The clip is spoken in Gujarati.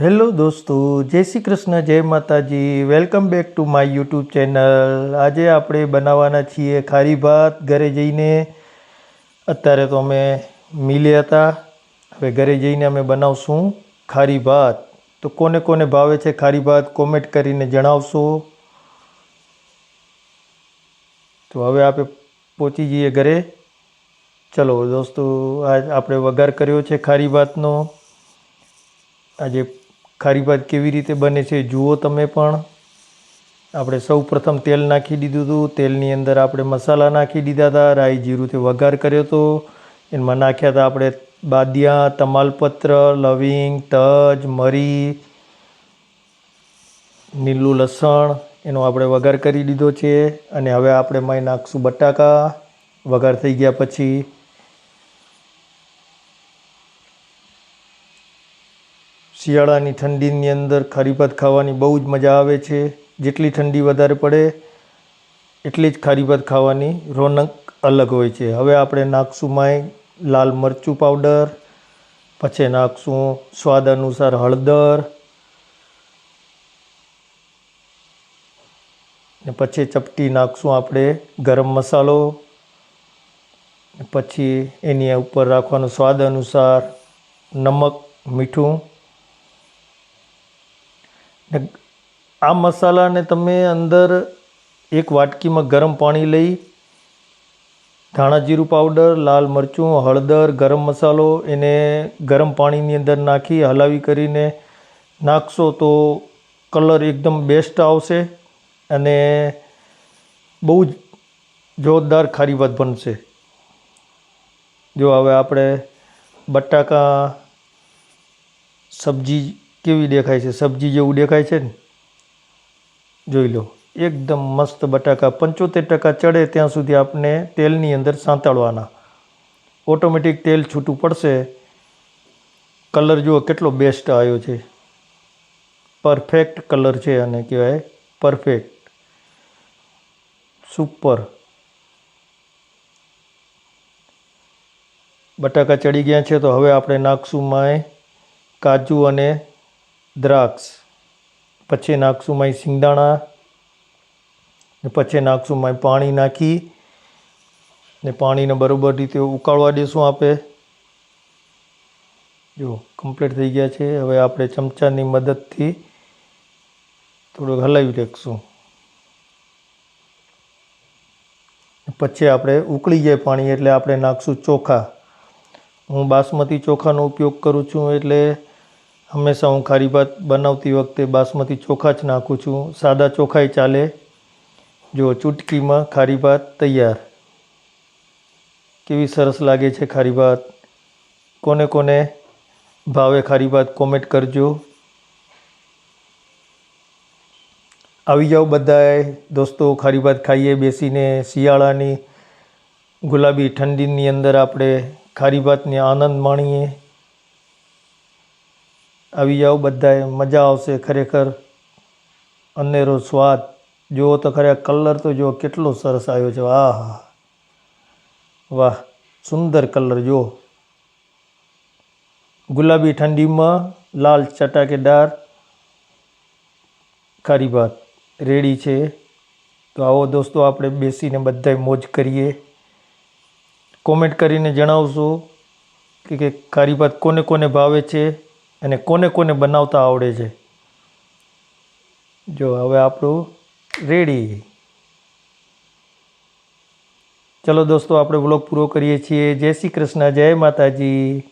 હેલો દોસ્તો, જય શ્રી કૃષ્ણ, જય માતાજી. Welcome back to my YouTube channel. આજે આપણે બનાવવાના છીએ ખારી ભાત ઘરે જઈને. અત્યારે તો અમે મિલે હતા. હવે ઘરે જઈને અમે બનાવશું ખારી ભાત. તો કોને કોને ભાવે છે ખારી ભાત કોમેન્ટ કરીને જણાવશો. તો હવે આપણે પહોંચી જઈએ ઘરે. ચલો દોસ્તો, આજ આપણે વઘાર કર્યો છે ખારી ભાતનો. આજે ખારી ભાત કેવી રીતે બને છે, જુઓ તમે પણ. આપણે સૌ પ્રથમ તેલ નાખી દીધું હતું. તેલની અંદર આપણે મસાલા નાખી દીધા હતા, રાઈ જીરુંથી વઘાર કર્યો હતો. એમાં નાખ્યા હતા આપણે બાદિયા, તમાલપત્ર, લવિંગ, તજ, મરી લીલું લસણ, એનો આપણે વઘાર કરી દીધો છે. અને હવે આપણે માય નાખશું બટાકા. વઘાર થઈ ગયા પછી શિયાળાની ઠંડીની અંદર ખારી ખાવાની બહુ જ મજા આવે છે. જેટલી ઠંડી વધારે પડે, એટલી જ ખારી ખાવાની રોનક અલગ હોય છે. હવે આપણે નાખશું માય લાલ મરચું પાવડર, પછી નાખશું સ્વાદ અનુસાર હળદર, ને પછી ચપટી નાખશું આપણે ગરમ મસાલો પછી એની ઉપર રાખવાનું સ્વાદ અનુસાર નમક, મીઠું ને આ મસાલાને તમે અંદર એક વાટકીમાં ગરમ પાણી લઈ, ધાણા જીરું પાવડર, લાલ મરચું, હળદર, ગરમ મસાલો એને ગરમ પાણીની અંદર નાખી, હલાવી કરીને નાખશો તો કલર એકદમ બેસ્ટ આવશે અને બહુ જ જોરદાર ખારી ભાત બનશે. જો હવે આપણે બટાકા, સબ્જી કેવી દેખાય છે? સબ્જી જેવું દેખાય છે ને? જોઈ લો, એકદમ મસ્ત બટાકા. પંચોતેર ટકા ચડે ત્યાં સુધી આપણે તેલની અંદર સાંતળવાના. ઓટોમેટિક તેલ છૂટું પડશે. કલર જુઓ કેટલો બેસ્ટ આવ્યો છે. પરફેક્ટ કલર છે અને કહેવાય. પરફેક્ટ સુપર બટાકા ચડી ગયા છે તો હવે આપણે નાખશું માય કાજુ અને દ્રાક્ષ, પછી નાખશું માય સિંગદાણા, ને પછી નાખશું માય પાણી નાખી, ને પાણીને બરોબર રીતે ઉકાળવા દેશું આપણે જો કમ્પ્લીટ થઈ ગયા છે. હવે આપણે ચમચાની મદદથી થોડુંક હલાવી રાખશું. પછી આપણે ઉકળી જાય પાણી એટલે આપણે નાખશું ચોખા. હું બાસમતી ચોખાનો ઉપયોગ કરું છું એટલે હંમેશા હું ખારી ભાત બનાવતી વખતે બાસમતી ચોખા જ નાખું છું. સાદા ચોખાય ચાલે. જો ચૂટકીમાં ખારી ભાત તૈયાર. કેવી સરસ લાગે છે ખારી ભાત. કોને કોને ભાવે ખારી ભાત કોમેન્ટ કરજો. આવી જાઓ બધાએ. દોસ્તો, ખારી ભાત ખાઈએ બેસીને શિયાળાની ગુલાબી ઠંડીની અંદર આપણે ખારી ભાતને આનંદ માણીએ. આવી જાઓ બધાએ મજા આવશે ખરેખર. અનેરો સ્વાદ. જુઓ તો ખરેખર કલર તો જુઓ કેટલો સરસ આવ્યો છે. વાહ વાહ. સુંદર કલર જુઓ. ગુલાબી ઠંડીમાં લાલ ચટાકેદાર. ખારી ભાત રેડી છે. તો આવો દોસ્તો આપણે બેસીને બધાએ મોજ કરીએ. કોમેન્ટ કરીને જણાવશો કે કે ખારી ભાત કોને કોને ભાવે છે? અને કોને કોને બનાવતા આવડે છે? જો, હવે આપણું રેડી. ચલો દોસ્તો, આપણે વ્લોગ પૂરો કરીએ છીએ. જય શ્રી કૃષ્ણ, જય માતાજી.